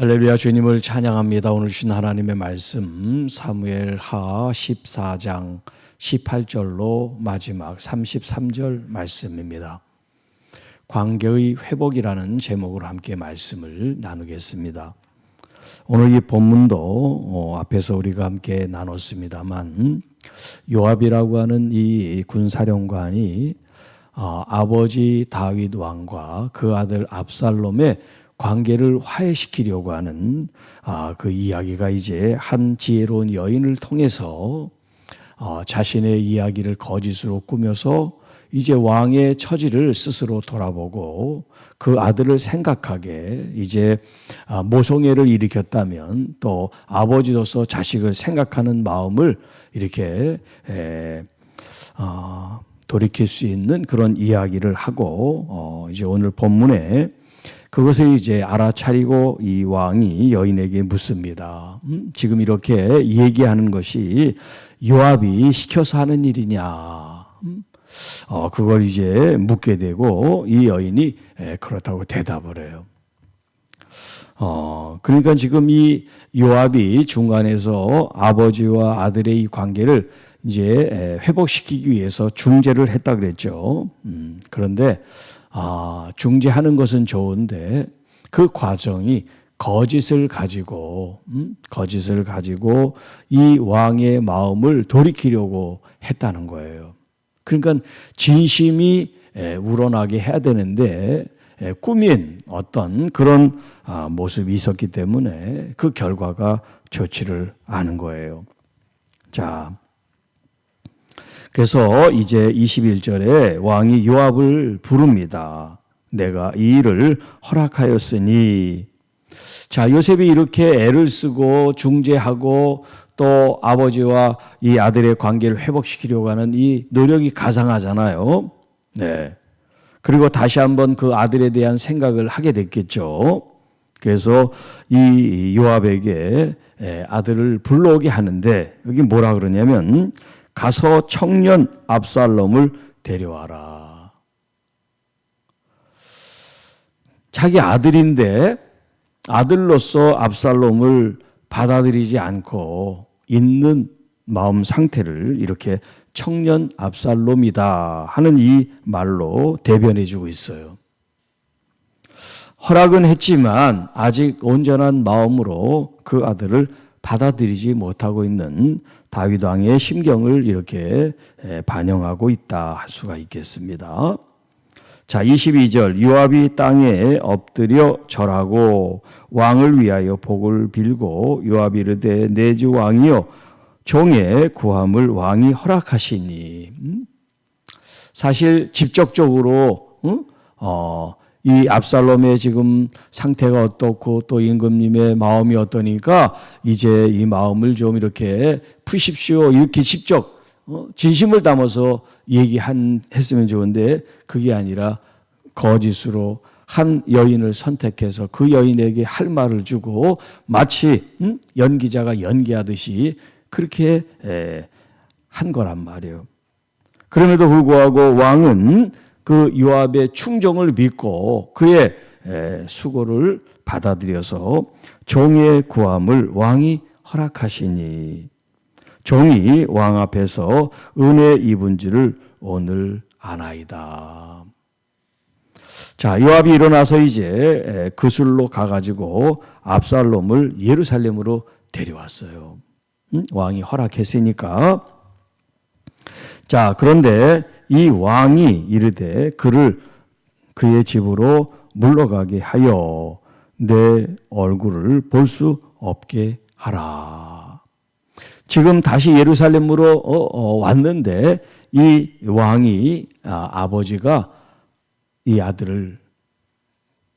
할렐루야 주님을 찬양합니다. 오늘 주신 하나님의 말씀 사무엘 하 14장 18절로 마지막 33절 말씀입니다. 관계의 회복이라는 제목으로 함께 말씀을 나누겠습니다. 오늘 이 본문도 어, 앞에서 우리가 함께 나눴습니다만 요압이라고 하는 이 군사령관이 어, 아버지 다윗 왕과 그 아들 압살롬의 관계를 화해시키려고 하는 아, 그 이야기가 이제 한 지혜로운 여인을 통해서 어, 자신의 이야기를 거짓으로 꾸며서 이제 왕의 처지를 스스로 돌아보고 그 아들을 생각하게 이제 아, 모성애를 일으켰다면 또 아버지로서 자식을 생각하는 마음을 이렇게 에, 어, 돌이킬 수 있는 그런 이야기를 하고 어, 이제 오늘 본문에 그것을 이제 알아차리고 이 왕이 여인에게 묻습니다. 음, 지금 이렇게 얘기하는 것이 요압이 시켜서 하는 일이냐? 음, 어, 그걸 이제 묻게 되고 이 여인이 에, 그렇다고 대답을 해요. 어, 그러니까 지금 이 요압이 중간에서 아버지와 아들의 이 관계를 이제 회복시키기 위해서 중재를 했다 그랬죠. 음, 그런데 아, 중재하는 것은 좋은데 그 과정이 거짓을 가지고 음, 거짓을 가지고 이 왕의 마음을 돌이키려고 했다는 거예요. 그러니까 진심이 에, 우러나게 해야 되는데 에, 꾸민 어떤 그런 아, 모습이 있었기 때문에 그 결과가 좋지를 않은 거예요. 자, 그래서 이제 21절에 왕이 요압을 부릅니다. 내가 이 일을 허락하였으니 자, 요셉이 이렇게 애를 쓰고 중재하고 또 아버지와 이 아들의 관계를 회복시키려고 하는 이 노력이 가상하잖아요. 네. 그리고 다시 한번 그 아들에 대한 생각을 하게 됐겠죠. 그래서 이 요압에게 아들을 불러오게 하는데 여기 뭐라 그러냐면 가서 청년 압살롬을 데려와라. 자기 아들인데 아들로서 압살롬을 받아들이지 않고 있는 마음 상태를 이렇게 청년 압살롬이다 하는 이 말로 대변해 주고 있어요. 허락은 했지만 아직 온전한 마음으로 그 아들을 받아들이지 못하고 있는 다윗 왕의 심경을 이렇게 반영하고 있다 할 수가 있겠습니다. 자, 22절 요압이 땅에 엎드려 절하고 왕을 위하여 복을 빌고 요압이 이르되 내 주 왕이여 종의 구함을 왕이 허락하시니 음? 사실 직접적으로 어, 이 압살롬의 지금 상태가 어떻고 또 임금님의 마음이 어떠니까 이제 이 마음을 좀 이렇게 푸십시오 이렇게 직접 어, 진심을 담아서 얘기한 했으면 좋은데 그게 아니라 거짓으로 한 여인을 선택해서 그 여인에게 할 말을 주고 마치 음? 연기자가 연기하듯이 그렇게 한 거란 말이에요. 그럼에도 불구하고 왕은 그 요압의 충정을 믿고 그의 수고를 받아들여서 종의 구함을 왕이 허락하시니 종이 왕 앞에서 은혜 입은 지를 오늘 아나이다. 자, 요압이 일어나서 이제 그술로 가가지고 압살롬을 예루살렘으로 데려왔어요. 왕이 허락했으니까. 자, 그런데 이 왕이 이르되 그를 그의 집으로 물러가게 하여 내 얼굴을 볼 수 없게 하라. 지금 다시 예루살렘으로 어, 어, 왔는데 이 왕이 아, 아버지가 이 아들을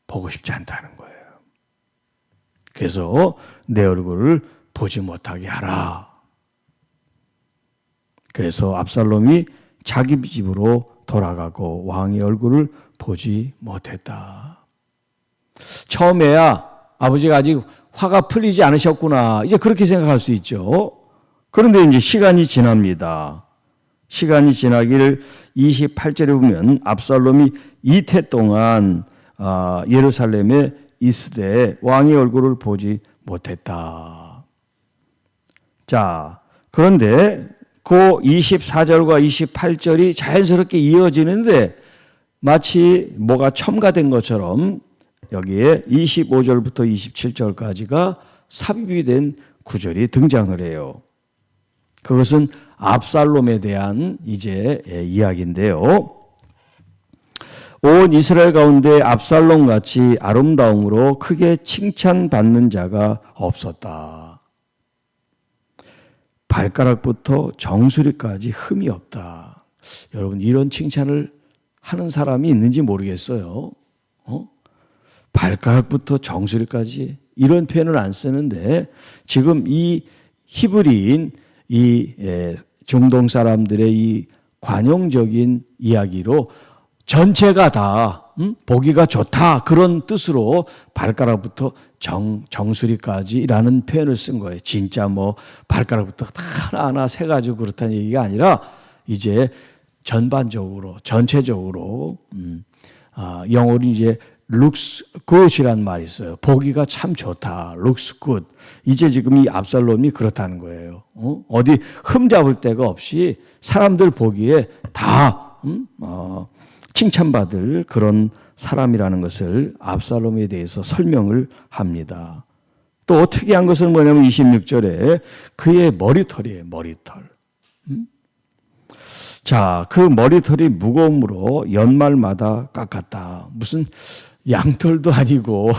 보고 싶지 않다는 거예요. 그래서 내 얼굴을 보지 못하게 하라. 그래서 압살롬이 자기 집으로 돌아가고 왕의 얼굴을 보지 못했다. 처음에야 아버지가 아직 화가 풀리지 않으셨구나. 이제 그렇게 생각할 수 있죠. 그런데 이제 시간이 지납니다. 시간이 지나기를 28절에 보면 압살롬이 이태 동안 아, 예루살렘에 있으되 왕의 얼굴을 보지 못했다. 자, 그런데 그 24절과 28절이 자연스럽게 이어지는데 마치 뭐가 첨가된 것처럼 여기에 25절부터 27절까지가 삽입이 된 구절이 등장을 해요. 그것은 압살롬에 대한 이제 이야기인데요. 온 이스라엘 가운데 압살롬 같이 아름다움으로 크게 칭찬받는 자가 없었다. 발가락부터 정수리까지 흠이 없다. 여러분 이런 칭찬을 하는 사람이 있는지 모르겠어요. 어? 발가락부터 정수리까지 이런 표현을 안 쓰는데 지금 이 히브리인 이 에, 중동 사람들의 이 관용적인 이야기로 전체가 다 음? 보기가 좋다 그런 뜻으로 발가락부터 정 정수리까지라는 표현을 쓴 거예요. 진짜 뭐 발가락부터 다 하나하나 세 가지고 그렇다는 얘기가 아니라 이제 전반적으로 전체적으로 음, 아, 영어로 이제 looks good이라는 말이 있어요. 보기가 참 좋다. looks good. 이제 지금 이 압살롬이 그렇다는 거예요. 어? 어디 흠 잡을 데가 없이 사람들 보기에 다 음? 어, 칭찬받을 그런 사람이라는 것을 압살롬에 대해서 설명을 합니다. 또 특이한 것은 뭐냐면 26절에 그의 머리털이에요. 머리털. 음? 자, 그 머리털이 무거움으로 연말마다 깎았다. 무슨 양털도 아니고,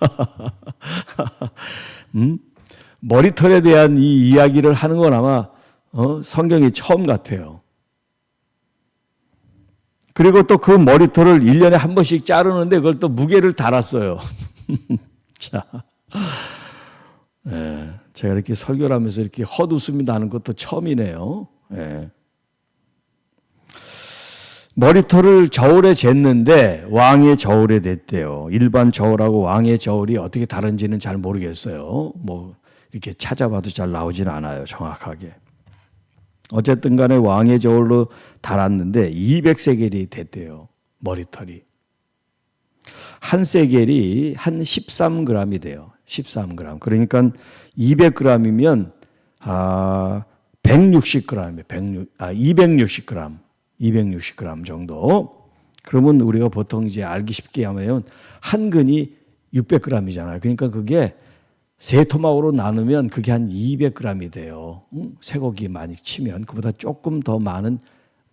음? 머리털에 대한 이 이야기를 하는 건 아마 어? 성경이 처음 같아요. 그리고 또 그 머리털을 1년에 한 번씩 자르는데 그걸 또 무게를 달았어요. 자. 예, 제가 이렇게 설교를 하면서 이렇게 헛웃음이 나는 것도 처음이네요. 예. 머리털을 저울에 쟀는데 왕의 저울에 댔대요. 일반 저울하고 왕의 저울이 어떻게 다른지는 잘 모르겠어요. 뭐 이렇게 찾아봐도 잘 나오진 않아요. 정확하게. 어쨌든 간에 왕의 저울로 달았는데 200세겔이 됐대요. 머리털이. 한 세겔이 한 13g이 돼요. 13g. 그러니까 200g이면 아 160g이에요. 160, 아 260g. 260g 정도. 그러면 우리가 보통 이제 알기 쉽게 하면 한 근이 600g이잖아요. 그러니까 그게 세 토막으로 나누면 그게 한 200g이 돼요. 응? 쇠고기 많이 치면 그보다 조금 더 많은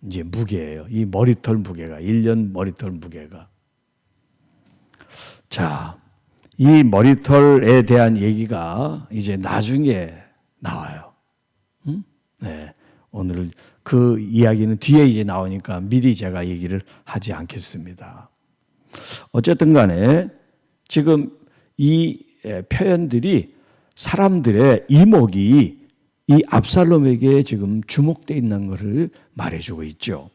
이제 무게예요. 이 머리털 무게가 1년 머리털 무게가. 자, 이 머리털에 대한 얘기가 이제 나중에 나와요. 응? 네. 오늘 그 이야기는 뒤에 이제 나오니까 미리 제가 얘기를 하지 않겠습니다. 어쨌든 간에 지금 이 표현들이 사람들의 이목이 이 압살롬에게 지금 주목되어 있는 것을 말해주고 있죠.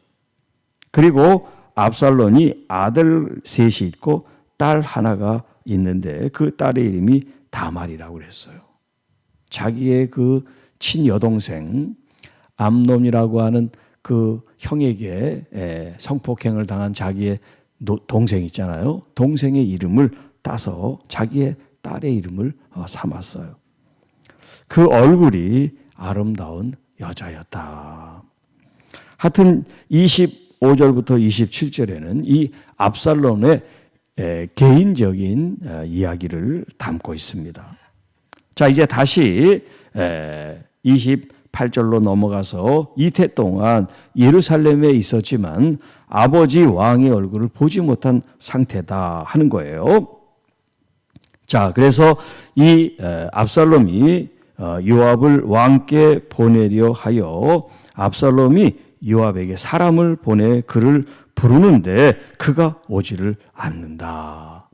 그리고 압살롬이 아들 셋이 있고 딸 하나가 있는데 그 딸의 이름이 다말이라고 그랬어요. 자기의 그 친여동생 암놈이라고 하는 그 형에게 성폭행을 당한 자기의 동생 있잖아요. 동생의 이름을 따서 자기의 딸의 이름을 어, 삼았어요. 그 얼굴이 아름다운 여자였다. 하여튼 25절부터 27절에는 이 압살롬의 개인적인 어, 이야기를 담고 있습니다. 자, 이제 다시 28절로 넘어가서 이태 동안 예루살렘에 있었지만 아버지 왕의 얼굴을 보지 못한 상태다 하는 거예요. 자, 그래서 이 압살롬이 어, 요압을 왕께 보내려 하여 압살롬이 요압에게 사람을 보내 그를 부르는데 그가 오지를 않는다.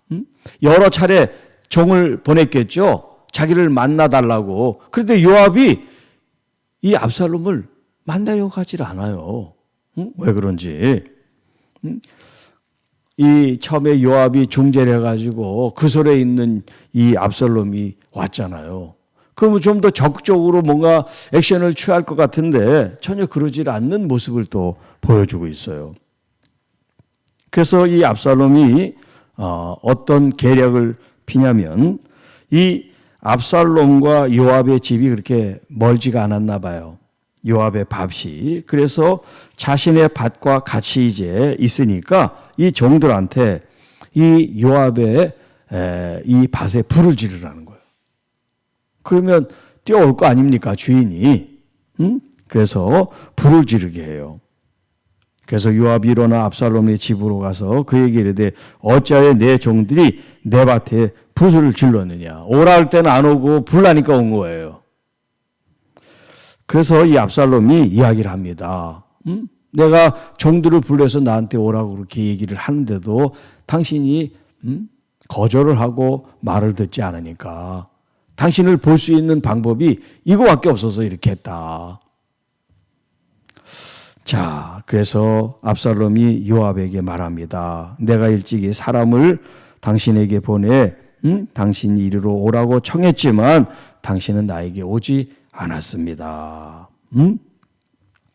여러 차례 종을 보냈겠죠. 자기를 만나달라고. 그런데 요압이 이 압살롬을 만나려고 하질 않아요. 왜 그런지. 이 처음에 요압이 중재를 해가지고 그 솔에 있는 이 압살롬이 왔잖아요. 그러면 좀 더 적극적으로 뭔가 액션을 취할 것 같은데 전혀 그러질 않는 모습을 또 보여주고 있어요. 그래서 이 압살롬이 어, 어떤 계략을 피냐면 이 압살롬과 요압의 집이 그렇게 멀지가 않았나 봐요. 요압의 밭이. 그래서 자신의 밭과 같이 이제 있으니까 이 종들한테 이 요압의 에, 이 밭에 불을 지르라는 거예요. 그러면 뛰어올 거 아닙니까 주인이? 응? 그래서 불을 지르게 해요. 그래서 요압이 일어나 압살롬의 집으로 가서 그에게 이르되 어찌하여 내 종들이 내 밭에 불을 질렀느냐 오라 할 때는 안 오고 불나니까 온 거예요. 그래서 이 압살롬이 이야기를 합니다. 음? 내가 종들을 불러서 나한테 오라고 그렇게 얘기를 하는데도 당신이 음? 거절을 하고 말을 듣지 않으니까 당신을 볼 수 있는 방법이 이거밖에 없어서 이렇게 했다. 자, 그래서 압살롬이 요압에게 말합니다. 내가 일찍이 사람을 당신에게 보내, 음? 당신이 이리로 오라고 청했지만 당신은 나에게 오지 않았습니다. 음?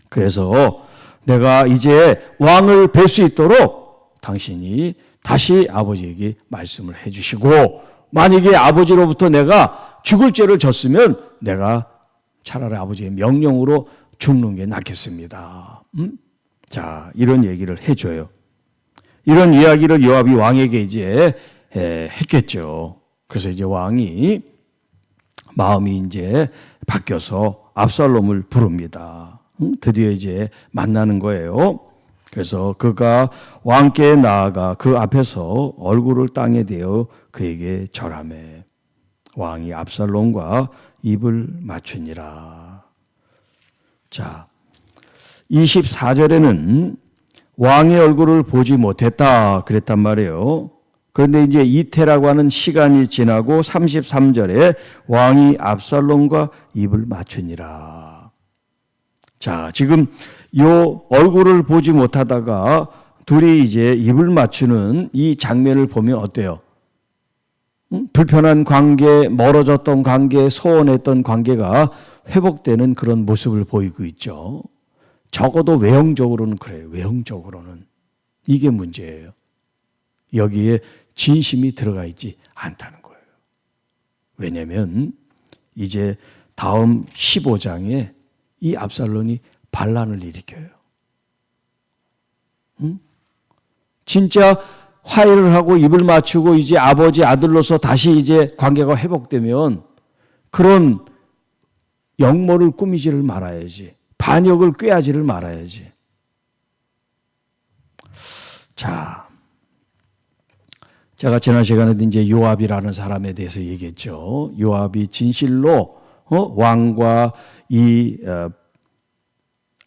그래서 내가 이제 왕을 뵐 수 있도록 당신이 다시 아버지에게 말씀을 해 주시고 만약에 아버지로부터 내가 죽을 죄를 졌으면 내가 차라리 아버지의 명령으로 죽는 게 낫겠습니다. 음? 자, 이런 얘기를 해 줘요. 이런 이야기를 요압이 왕에게 이제 했겠죠. 그래서 이제 왕이 마음이 이제 바뀌어서 압살롬을 부릅니다. 음? 드디어 이제 만나는 거예요. 그래서 그가 왕께 나아가 그 앞에서 얼굴을 땅에 대어 그에게 절하매 왕이 압살롬과 입을 맞추니라. 자, 24절에는 왕의 얼굴을 보지 못했다 그랬단 말이에요. 그런데 이제 이태라고 하는 시간이 지나고 33절에 왕이 압살롬과 입을 맞추니라. 자, 지금 요 얼굴을 보지 못하다가 둘이 이제 입을 맞추는 이 장면을 보면 어때요? 응? 불편한 관계, 멀어졌던 관계, 소원했던 관계가 회복되는 그런 모습을 보이고 있죠. 적어도 외형적으로는 그래요. 외형적으로는. 이게 문제예요. 여기에 진심이 들어가 있지 않다는 거예요. 왜냐하면 이제 다음 15장에 이 압살론이 반란을 일으켜요. 응? 진짜 화해를 하고 입을 맞추고 이제 아버지 아들로서 다시 이제 관계가 회복되면 그런 영모를 꾸미지를 말아야지. 반역을 꾀하지를 말아야지. 자, 제가 지난 시간에도 이제 요압이라는 사람에 대해서 얘기했죠. 요압이 진실로 어? 왕과 이 어,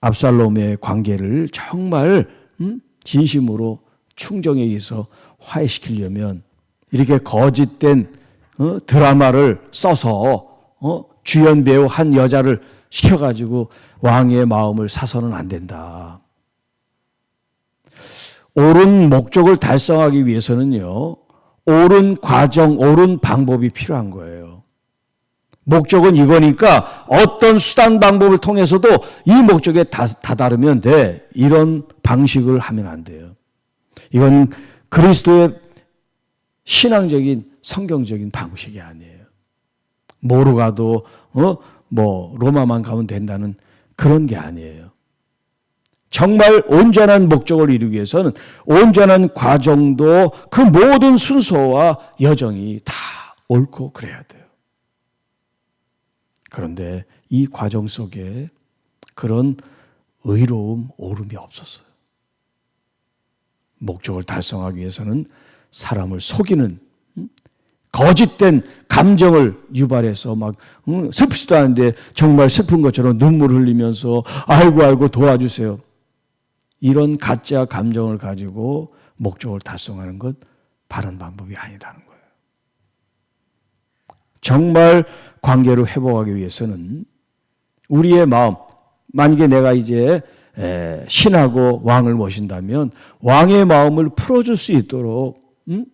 압살롬의 관계를 정말 음? 진심으로 충정에 의해서 화해시키려면 이렇게 거짓된 어? 드라마를 써서 어? 주연 배우 한 여자를 시켜가지고 왕의 마음을 사서는 안 된다. 옳은 목적을 달성하기 위해서는요, 옳은 과정, 옳은 방법이 필요한 거예요. 목적은 이거니까 어떤 수단 방법을 통해서도 이 목적에 다, 다다르면 돼. 이런 방식을 하면 안 돼요. 이건 그리스도의 신앙적인 성경적인 방식이 아니에요. 모르 가도 어? 뭐 로마만 가면 된다는 그런 게 아니에요. 정말 온전한 목적을 이루기 위해서는 온전한 과정도 그 모든 순서와 여정이 다 옳고 그래야 돼요. 그런데 이 과정 속에 그런 의로움, 옳음이 없었어요. 목적을 달성하기 위해서는 사람을 속이는 거짓된 감정을 유발해서 막 응, 슬프지도 않은데 정말 슬픈 것처럼 눈물 흘리면서 아이고 아이고 도와주세요. 이런 가짜 감정을 가지고 목적을 달성하는 것 바른 방법이 아니다는 거예요. 정말 관계를 회복하기 위해서는 우리의 마음, 만약에 내가 이제 신하고 왕을 모신다면 왕의 마음을 풀어줄 수 있도록 음?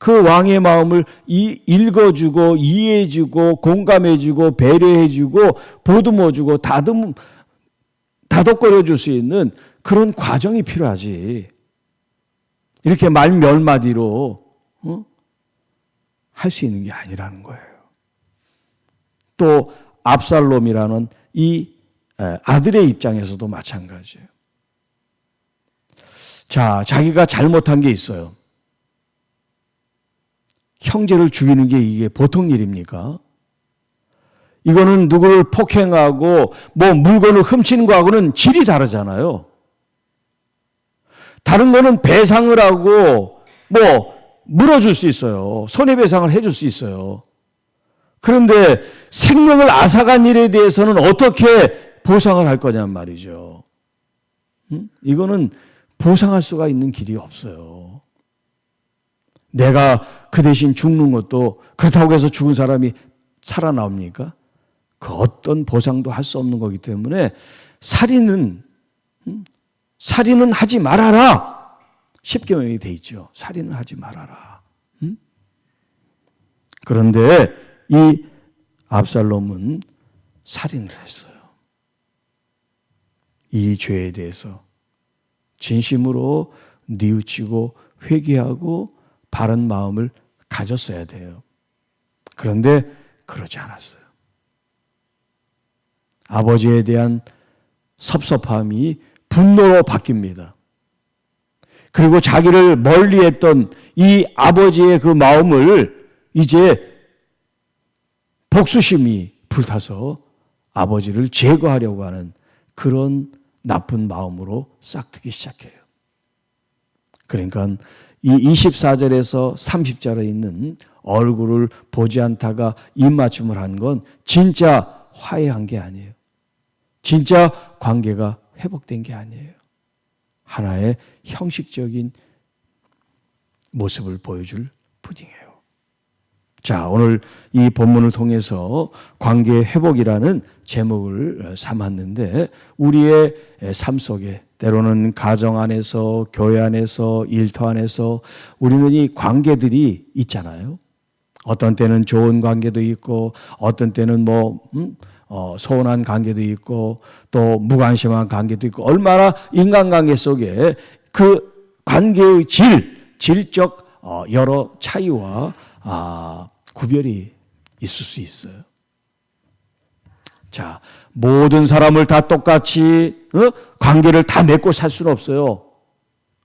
그 왕의 마음을 읽어주고 이해해주고 공감해주고 배려해주고 보듬어주고 다듬 다독거려 줄 수 있는 그런 과정이 필요하지. 이렇게 말 몇 마디로 어? 할수 있는 게 아니라는 거예요. 또 압살롬이라는 이 아들의 입장에서도 마찬가지예요. 자, 자기가 잘못한 게 있어요. 형제를 죽이는 게 이게 보통 일입니까? 이거는 누구를 폭행하고 뭐 물건을 훔치는 거하고는 질이 다르잖아요. 다른 거는 배상을 하고 뭐 물어줄 수 있어요. 손해배상을 해줄 수 있어요. 그런데 생명을 앗아간 일에 대해서는 어떻게 보상을 할 거냔 말이죠. 음? 이거는 보상할 수가 있는 길이 없어요. 내가 그 대신 죽는 것도 그렇다고 해서 죽은 사람이 살아나옵니까? 그 어떤 보상도 할 수 없는 거기 때문에 살인은 음? 살인은 하지 말아라. 십계명이 돼 있죠. 살인은 하지 말아라. 음? 그런데 이 압살롬은 살인을 했어요. 이 죄에 대해서 진심으로 뉘우치고 회개하고 바른 마음을 가졌어야 돼요. 그런데 그러지 않았어요. 아버지에 대한 섭섭함이 분노로 바뀝니다. 그리고 자기를 멀리 했던 이 아버지의 그 마음을 이제 복수심이 불타서 아버지를 제거하려고 하는 그런 나쁜 마음으로 싹트기 시작해요. 그러니까 이 24절에서 30절에 있는 얼굴을 보지 않다가 입맞춤을 한 건 진짜 화해한 게 아니에요. 진짜 관계가 회복된 게 아니에요. 하나의 형식적인 모습을 보여줄 뿐이에요. 자, 오늘 이 본문을 통해서 관계 회복이라는 제목을 삼았는데 우리의 삶 속에 때로는 가정 안에서 교회 안에서 일터 안에서 우리는 이 관계들이 있잖아요. 어떤 때는 좋은 관계도 있고 어떤 때는 뭐 음? 어, 소원한 관계도 있고 또 무관심한 관계도 있고 얼마나 인간관계 속에 그 관계의 질, 질적 어, 여러 차이와 아, 구별이 있을 수 있어요. 자, 모든 사람을 다 똑같이 어? 관계를 다 맺고 살 수는 없어요.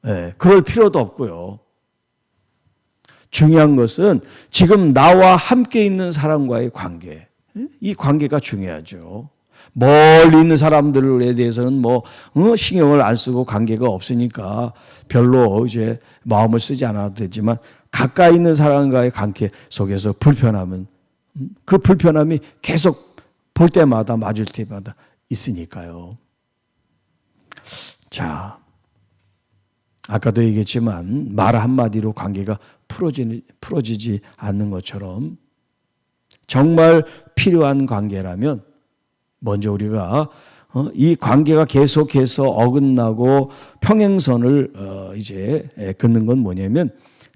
네, 그럴 필요도 없고요. 중요한 것은 지금 나와 함께 있는 사람과의 관계. 이 관계가 중요하죠. 멀리 있는 사람들에 대해서는 뭐 어, 신경을 안 쓰고 관계가 없으니까 별로 이제 마음을 쓰지 않아도 되지만 가까이 있는 사람과의 관계 속에서 불편함은 음, 그 불편함이 계속 볼 때마다 맞을 때마다 있으니까요. 자, 아까도 얘기했지만 말 한마디로 관계가 풀어지지, 풀어지지 않는 것처럼 정말 필요한 관계라면 먼저 우리가 어, 이 관계가 계속해서 어긋나고 평행선을 어, 이제 긋는 건 뭐냐면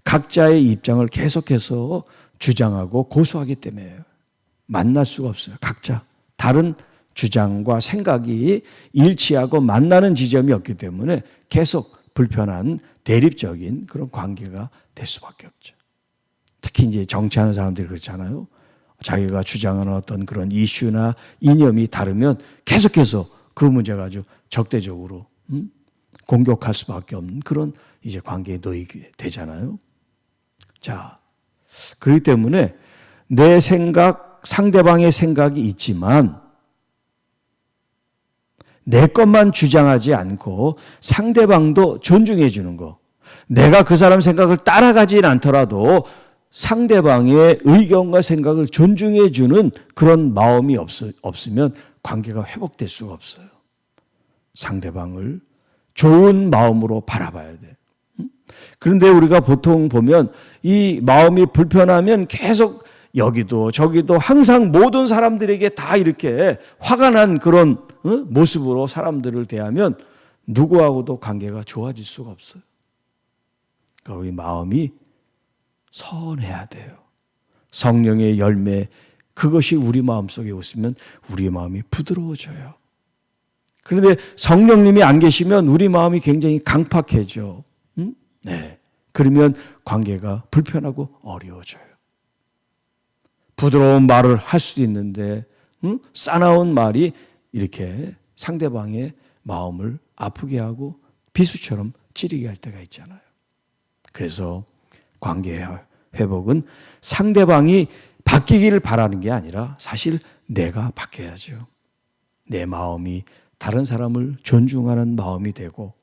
각자의 입장을 계속해서 주장하고 고수하기 때문에 만날 수가 없어요. 각자 다른 주장과 생각이 일치하고 만나는 지점이 없기 때문에 계속 불편한 대립적인 그런 관계가 될 수밖에 없죠. 특히 이제 정치하는 사람들이 그렇잖아요. 자기가 주장하는 어떤 그런 이슈나 이념이 다르면 계속해서 그 문제 가지고 적대적으로 음? 공격할 수밖에 없는 그런 이제 관계에 놓이게 되잖아요. 자, 그렇기 때문에 내 생각, 상대방의 생각이 있지만 내 것만 주장하지 않고 상대방도 존중해 주는 거. 내가 그 사람 생각을 따라가진 않더라도 상대방의 의견과 생각을 존중해 주는 그런 마음이 없, 없으면 관계가 회복될 수가 없어요. 상대방을 좋은 마음으로 바라봐야 돼. 그런데 우리가 보통 보면 이 마음이 불편하면 계속 여기도 저기도 항상 모든 사람들에게 다 이렇게 화가 난 그런 모습으로 사람들을 대하면 누구하고도 관계가 좋아질 수가 없어요. 그러니까 우리 마음이 선해야 돼요. 성령의 열매, 그것이 우리 마음속에 있으면 우리 마음이 부드러워져요. 그런데 성령님이 안 계시면 우리 마음이 굉장히 강팍해져. 음? 네. 그러면 관계가 불편하고 어려워져요. 부드러운 말을 할 수도 있는데 응? 싸나운 말이 이렇게 상대방의 마음을 아프게 하고 비수처럼 찌르게 할 때가 있잖아요. 그래서 관계 회복은 상대방이 바뀌기를 바라는 게 아니라 사실 내가 바뀌어야죠. 내 마음이 다른 사람을 존중하는 마음이 되고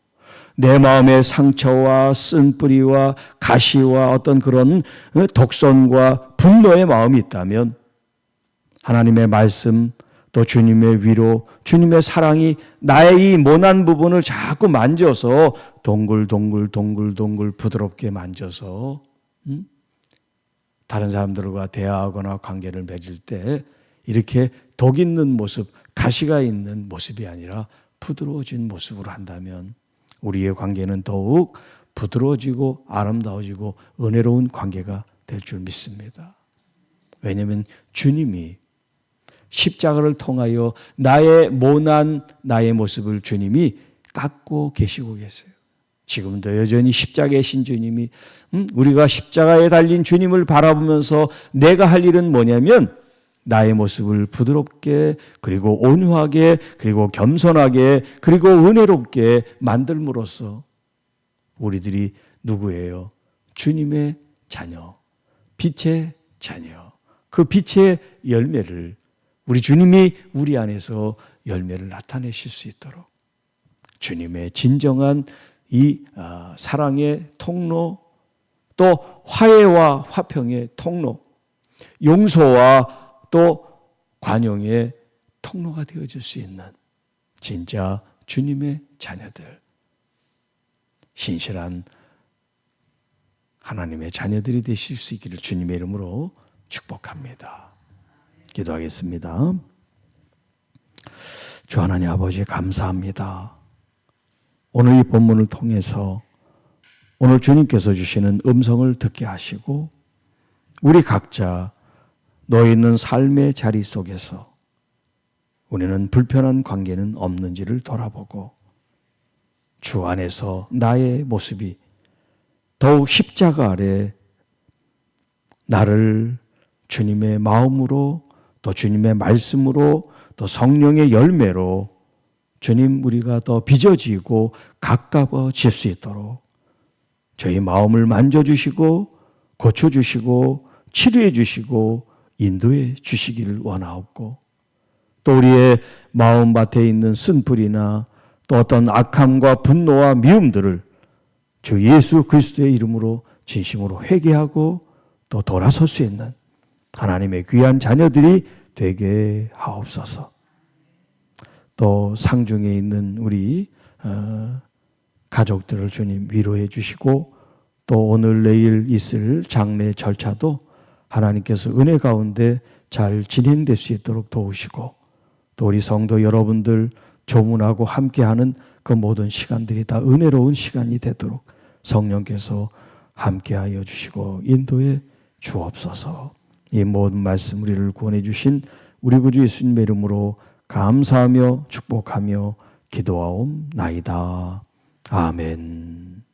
내 마음의 상처와 쓴뿌리와 가시와 어떤 그런 어, 독선과 분노의 마음이 있다면 하나님의 말씀 또 주님의 위로 주님의 사랑이 나의 이 모난 부분을 자꾸 만져서 동글동글 동글동글 부드럽게 만져서 음? 다른 사람들과 대화하거나 관계를 맺을 때 이렇게 독 있는 모습, 가시가 있는 모습이 아니라 부드러워진 모습으로 한다면 우리의 관계는 더욱 부드러워지고 아름다워지고 은혜로운 관계가 될 줄 믿습니다. 왜냐하면 주님이 십자가를 통하여 나의 모난 나의 모습을 주님이 깎고 계시고 계세요. 지금도 여전히 십자가의 신 주님이 음, 우리가 십자가에 달린 주님을 바라보면서 내가 할 일은 뭐냐면 나의 모습을 부드럽게 그리고 온유하게 그리고 겸손하게 그리고 은혜롭게 만들므로써 우리들이 누구예요? 주님의 자녀, 빛의 자녀. 그 빛의 열매를 우리 주님이 우리 안에서 열매를 나타내실 수 있도록 주님의 진정한 이 아, 사랑의 통로 또 화해와 화평의 통로 용서와 또 관용의 통로가 되어줄 수 있는 진짜 주님의 자녀들 신실한 하나님의 자녀들이 되실 수 있기를 주님의 이름으로 축복합니다. 기도하겠습니다. 주 하나님 아버지 감사합니다. 오늘 이 본문을 통해서 오늘 주님께서 주시는 음성을 듣게 하시고 우리 각자 놓여 있는 삶의 자리 속에서 우리는 불편한 관계는 없는지를 돌아보고 주 안에서 나의 모습이 더욱 십자가 아래 나를 주님의 마음으로 또 주님의 말씀으로 또 성령의 열매로 주님 우리가 더 빚어지고 가까워질 수 있도록 저희 마음을 만져주시고 고쳐주시고 치료해 주시고 인도해 주시기를 원하옵고 또 우리의 마음밭에 있는 쓴불이나 또 어떤 악함과 분노와 미움들을 주 예수 그리스도의 이름으로 진심으로 회개하고 또 돌아설 수 있는 하나님의 귀한 자녀들이 되게 하옵소서. 또 상중에 있는 우리 어, 가족들을 주님 위로해 주시고 또 오늘 내일 있을 장례 절차도 하나님께서 은혜 가운데 잘 진행될 수 있도록 도우시고 또 우리 성도 여러분들 조문하고 함께하는 그 모든 시간들이 다 은혜로운 시간이 되도록 성령께서 함께하여 주시고 인도해 주옵소서. 이 모든 말씀 우리를 구원해 주신 우리 구주 예수님의 이름으로 감사하며 축복하며 기도하옵나이다. 아멘.